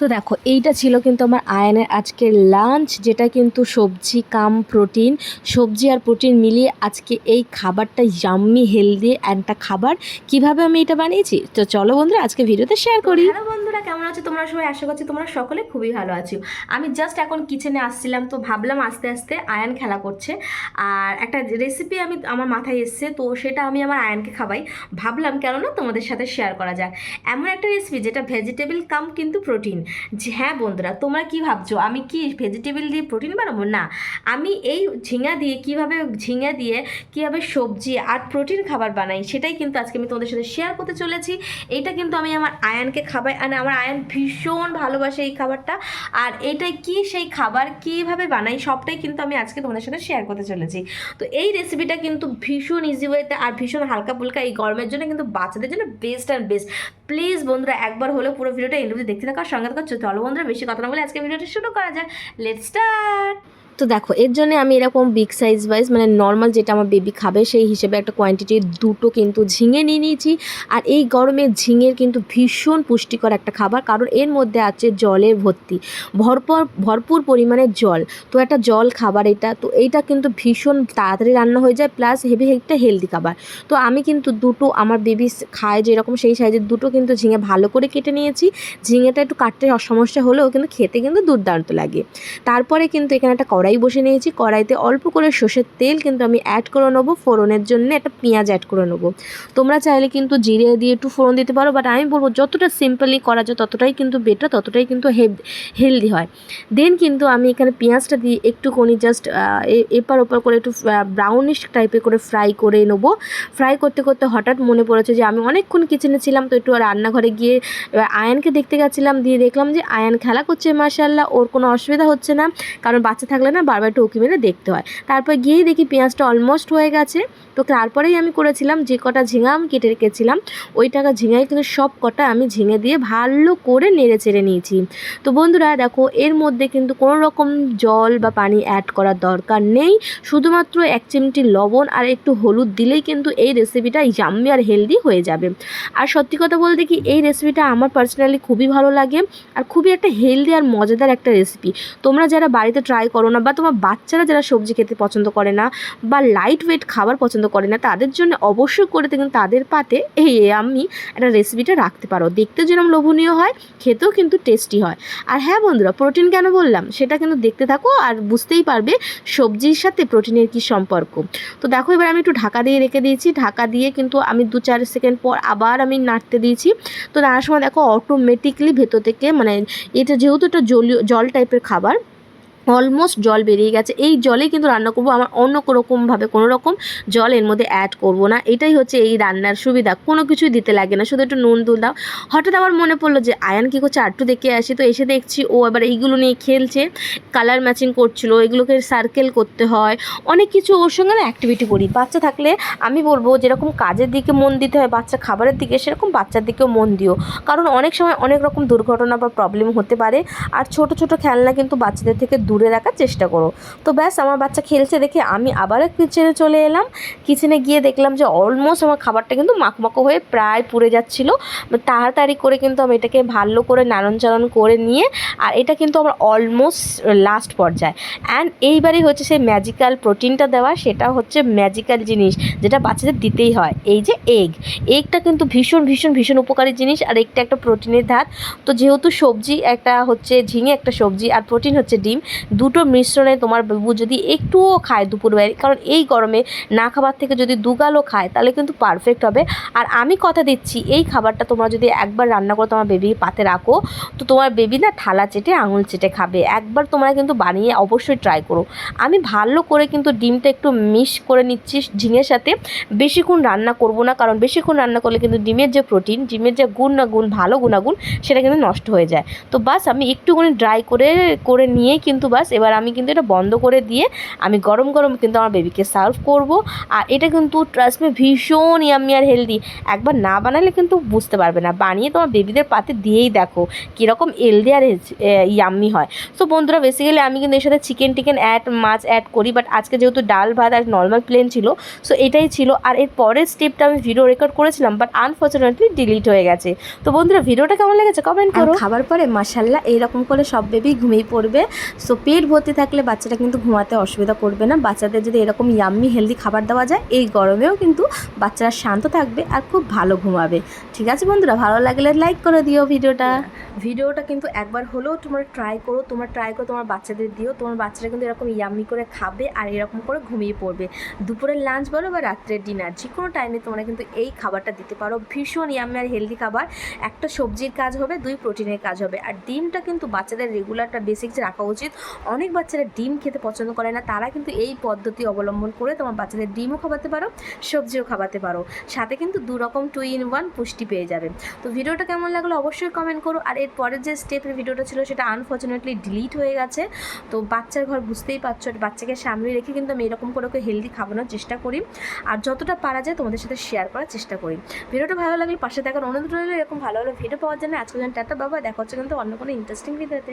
তো দেখো, এইটা ছিল কিন্তু আমার আয়নের আজকের লাঞ্চ যেটা কিন্তু সবজি, কাম প্রোটিন সবজি আর প্রোটিন মিলিয়ে আজকে এই খাবারটা ইয়াম্মি হেলদি একটা খাবার। কীভাবে আমি এটা বানিয়েছি? তো চলো বন্ধুরা, আজকে ভিডিওতে শেয়ার করি। হ্যালো বন্ধুরা, কেমন আছো? তোমরা সবাই আশা করছি তোমরা সকলে খুবই ভালো আছো। আমি জাস্ট এখন কিচেনে আসছিলাম, তো ভাবলাম আস্তে আস্তে আয়ান খেলা করছে। আর একটা রেসিপি আমি আমার মাথায় এসছে, তো সেটা আমি আমার আয়ানকে খাবাই ভাবলাম কেননা তোমাদের সাথে শেয়ার করা যাক। এমন একটা রেসিপি যেটা ভেজিটেবল কাম কিন্তু প্রোটিন যে হ্যাঁ বন্ধুরা তোমরা কি ভাবছ? আমি কি ভেজিটেবিল দিয়ে প্রোটিন বানাবো? না আমি এই ঝিঙা দিয়ে কীভাবে ঝিঙা দিয়ে কীভাবে সবজি আর প্রোটিন খাবার বানাই সেটাই কিন্তু আজকে আমি তোমাদের সাথে শেয়ার করতে চলেছি। এইটা কিন্তু আমি আমার আয়ানকে খাবাই আর আমার আয়ান ভীষণ ভালোবাসে এই খাবারটা। আর এটাই কি সেই খাবার, কীভাবে বানাই সবটাই কিন্তু আমি আজকে তোমাদের সাথে শেয়ার করতে চলেছি। তো এই রেসিপিটা কিন্তু ভীষণ ইজি ওয়েতে আর ভীষণ হালকা ফুলকা এই গরমের জন্য কিন্তু বাচ্চাদের জন্য বেস্ট অ্যান্ড বেস্ট প্লিজ বন্ধুরা, একবার হলেও পুরো ভিডিওটা এন্ড দেখতে থাকার সঙ্গে থাকার চলো বন্ধুরা। বেশি কথা না বলে আজকে ভিডিওটা শুরু করা যাক। লেট স্টার্ট তো দেখো, এর জন্য আমি এরকম বিগ সাইজ ওয়াইজ মানে নর্মাল যেটা আমার বেবি খাবে, সেই হিসেবে একটা কোয়ান্টিটি দুটো কিন্তু ঝিঙে নিয়ে নিয়েছি। আর এই গরমে ঝিঙের কিন্তু ভীষণ পুষ্টিকর একটা খাবার, কারণ এর মধ্যে আছে জলের ভর্তি, ভরপুর ভরপুর পরিমাণে জল। তো একটা জল খাবার এটা, তো এইটা কিন্তু ভীষণ তাড়াতাড়ি রান্না হয়ে যায় প্লাস হেভি একটা হেলদি খাবার। তো আমি কিন্তু দুটো, আমার বেবি খায় যেরকম, সেই সাইজের দুটো কিন্তু ঝিঙে ভালো করে কেটে নিয়েছি। ঝিঙেটা একটু কাটতে সমস্যা হলেও কিন্তু খেতে কিন্তু দুর্দান্ত লাগে। তারপরে কিন্তু এখানে একটা কড়াই বসে নিয়েছি। কড়াইতে অল্প করে সর্ষের তেল কিন্তু আমি অ্যাড করে নেব। ফোড়নের জন্য একটা পেঁয়াজ অ্যাড করে নেব। তোমরা চাইলে কিন্তু জিরে দিয়ে একটু ফোড়ন দিতে পারো বাট আমি বলব যতটা সিম্পলি করা যায়, ততটাই কিন্তু বেটার ততটাই কিন্তু হেলদি হয়। দেন কিন্তু আমি এখানে পেঁয়াজটা দিয়ে একটুখানি জাস্ট এপার ওপার করে একটু ব্রাউনিশ টাইপের করে ফ্রাই করে নেব। ফ্রাই করতে করতে হঠাৎ মনে পড়েছে যে আমি অনেকক্ষণ কিচেনে ছিলাম, তো একটু রান্নাঘরে গিয়ে আয়ানকে দেখতে গেছিলাম, দিয়ে দেখলাম যে আয়ান খেলা করছে মার্শাল্লাহ ওর কোনো অসুবিধা হচ্ছে না। কারণ বাচ্চা থাকলে না বারবার উকি মেরে দেখতে হয়। তারপর গিয়েই দেখি পেঁয়াজটা অলমোস্ট হয়ে গেছে। তো তারপরেই আমি করেছিলাম যে কটা ঝিঙা আমি কেটে রেখেছিলাম, ওই টাকা ঝিঙাই কিন্তু সব কটা আমি ঝিঙে দিয়ে ভালো করে নেড়ে চেড়ে নিয়েছি। তো বন্ধুরা, দেখো, এর মধ্যে কিন্তু কোনো রকম জল বা পানি অ্যাড করার দরকার নেই। শুধুমাত্র এক চিমটি লবণ আর একটু হলুদ দিলেই কিন্তু এই রেসিপিটা জাম্মি আর হেলদি হয়ে যাবে। আর সত্যি কথা বলতে কি, এই রেসিপিটা আমার পার্সোনালি খুবই ভালো লাগে আর খুবই একটা হেলদি আর মজাদার একটা রেসিপি তোমরা যারা বাড়িতে ট্রাই করো না বা তোমার বাচ্চারা যারা সবজি খেতে পছন্দ করে না বা লাইট ওয়েট খাবার পছন্দ করে না, তাদের জন্য অবশ্যই করে কিন্তু তাদের পাতে এই আমি একটা রেসিপিটা রাখতে পারো। দেখতে যেরকম লোভনীয় হয়, খেতেও কিন্তু টেস্টি হয়। আর হ্যাঁ বন্ধুরা প্রোটিন কেন বললাম? সেটা কিন্তু দেখতে থাকো আর বুঝতেই পারবে সবজির সাথে প্রোটিনের কী সম্পর্ক। তো দেখো, এবার আমি একটু ঢাকা দিয়ে রেখে দিয়েছি। ঢাকা দিয়ে কিন্তু আমি দু চার সেকেন্ড পর আবার আমি নাড়তে দিয়েছি। তো নাড়ার সময় দেখো অটোমেটিকলি ভেতর থেকে মানে এটা যেহেতু একটা জলীয় জল টাইপের খাবার অলমোস্ট জল বেরিয়ে গেছে। এই জলে কিন্তু রান্না করব। আমার অন্য রকমভাবে কোনো রকম জল এর মধ্যে অ্যাড করব না। এটাই হচ্ছে এই রান্নার সুবিধা। কোনো কিছুই দিতে লাগে না। শুধু একটু নুন, দুল দাও। হঠাৎ আমার মনে পড়ল যে, আয়ান কী করছে? আটটু দেখে আসি। তো এসে দেখছি ও এবার এইগুলো নিয়ে খেলছে। কালার ম্যাচিং করছিল। এগুলোকে সার্কেল করতে হয়। অনেক কিছু ওর সঙ্গে না অ্যাক্টিভিটি করি। বাচ্চা থাকলে আমি বলব, যেরকম কাজের দিকে মন দিতে হয়, বাচ্চা খাবারের দিকে, সেরকম বাচ্চার দিকেও মন দিও। কারণ অনেক সময় অনেক রকম দুর্ঘটনা বা প্রবলেম হতে পারে। আর ছোট ছোট খেলনা কিন্তু বাচ্চাদের থেকে দূরে রাখার চেষ্টা করো। তো ব্যাস, আমার বাচ্চা খেলছে দেখে আমি আবারও কিচেনে চলে এলাম। কিচেনে গিয়ে দেখলাম যে অলমোস্ট আমার খাবারটা কিন্তু মাখমাখো হয়ে প্রায় পুড়ে যাচ্ছিল। তাড়াতাড়ি করে কিন্তু আমি এটাকে ভালো করে নাড়ন চাড়ন করে নিয়ে, আর এটা কিন্তু আমার অলমোস্ট লাস্ট পর্যায়ে। অ্যান্ড এইবারই হচ্ছে সেই ম্যাজিক্যাল প্রোটিনটা দেওয়া, সেটা হচ্ছে ম্যাজিক্যাল জিনিস, যেটা বাচ্চাদের দিতেই হয়। এই যে এগ এগটা কিন্তু ভীষণ ভীষণ ভীষণ উপকারী জিনিস, আর একটা একটা প্রোটিনের ধাত তো যেহেতু সবজি একটা হচ্ছে ঝিঙে, একটা সবজি, আর প্রোটিন হচ্ছে ডিম দুটো মিশ্রণে তোমার বাবু যদি একটুও খায় দুপুরবেলায়, কারণ এই গরমে না খাবার থেকে যদি দুগালও খায়, তাহলে কিন্তু পারফেক্ট হবে। আর আমি কথা দিচ্ছি, এই খাবারটা তোমরা যদি একবার রান্না করে তোমার বেবি পাতে রাখো, তো তোমার বেবি না থালা চেটে, আঙুল চেটে খাবে। একবার তোমরা কিন্তু বানিয়ে অবশ্যই ট্রাই করো। আমি ভালো করে কিন্তু ডিমটা একটু মিক্স করে নিচ্ছি ঝিঙের সাথে। বেশিক্ষণ রান্না করব না, কারণ বেশিক্ষণ রান্না করলে কিন্তু ডিমের যে প্রোটিন ডিমের যে গুণ না গুণ, ভালো গুণাগুণ, সেটা কিন্তু নষ্ট হয়ে যায়। তো বাস আমি একটুখানি ড্রাই করে করে নিয়ে কিন্তু বাস, এবার আমি কিন্তু এটা বন্ধ করে দিয়ে আমি গরম গরম কিন্তু আমার বেবিকে সার্ভ করব। আর এটা কিন্তু ট্রাস্ট মে ভীষণ ইয়াম্মি আর হেলদি একবার না বানালে কিন্তু বুঝতে পারবে না। বানিয়ে তোমার বেবিদের পাতে দিয়েই দেখো কীরকম হেলদি আর ইয়াম্মি হয়। সো বন্ধুরা বেসিক্যালি আমি কিন্তু এর সাথে চিকেন টিকেন অ্যাড মাছ অ্যাড করি বাট আজকে যেহেতু ডাল, ভাত আর নর্মাল প্লেন ছিল সো এটাই ছিল। আর এর পরের স্টেপটা আমি ভিডিও রেকর্ড করেছিলাম বাট আনফর্চুনেটলি ডিলিট হয়ে গেছে। তো বন্ধুরা ভিডিওটা কেমন লেগেছে? কমেন্ট করো। খাবার পরে মাসাল্লাহ এইরকম করে সব বেবি ঘুমিয়ে পড়বে। সো পেট ভর্তি থাকলে বাচ্চাটা কিন্তু ঘুমাতে অসুবিধা করবে না। বাচ্চাদের যদি এরকম ইয়াম্মি হেলদি খাবার দেওয়া যায়, এই গরমেও কিন্তু বাচ্চারা শান্ত থাকবে আর খুব ভালো ঘুমাবে। ঠিক আছে বন্ধুরা, ভালো লাগলে লাইক করে দিও ভিডিওটা। ভিডিওটা কিন্তু একবার হলেও তোমরা ট্রাই করো, তোমরা ট্রাই করো তোমার বাচ্চাদের দিও, তোমার বাচ্চারা কিন্তু এরকম ইয়াম্মি করে খাবে আর এরকম করে ঘুমিয়ে পড়বে। দুপুরের লাঞ্চ বলো বা রাত্রের ডিনার যে কোনো টাইমে তোমরা কিন্তু এই খাবারটা দিতে পারো। ভীষণ ইয়াম্মি আর হেলদি খাবার। একটা সবজির কাজ হবে, দুই প্রোটিনের কাজ হবে। আর ডিমটা কিন্তু বাচ্চাদের রেগুলারটা বেসিক রাখা উচিত। অনেক বাচ্চারা ডিম খেতে পছন্দ করে না, তারা কিন্তু এই পদ্ধতি অবলম্বন করে তোমার বাচ্চাদের ডিমও খাওয়াতে পারো, সবজিও খাওয়াতে পারো। সাথে কিন্তু দু রকম টু ইন ওয়ান পুষ্টি পেয়ে যাবে। তো ভিডিওটা কেমন লাগল অবশ্যই কমেন্ট করো। আর এর পরের যে স্টেপের ভিডিওটা ছিল, সেটা আনফর্চুনেটলি ডিলিট হয়ে গেছে। তো বাচ্চার ঘর বুঝতেই পারছ বাচ্চাকে সামনে রেখে কিন্তু আমি এরকম করে ওকে হেলদি খাওয়ানোর চেষ্টা করি। আর যতটা পারা যায় তোমাদের সাথে শেয়ার করার চেষ্টা করি। ভিডিওটা ভালো লাগলে পাশে দেখার অনুরোধ রইল। এরকম ভালো ভালো ভিডিও পাওয়ার জন্য আজকে টাটা, বাবা। দেখা হচ্ছে কিন্তু অন্য কোনো ইন্টারেস্টিং ভিডিওতে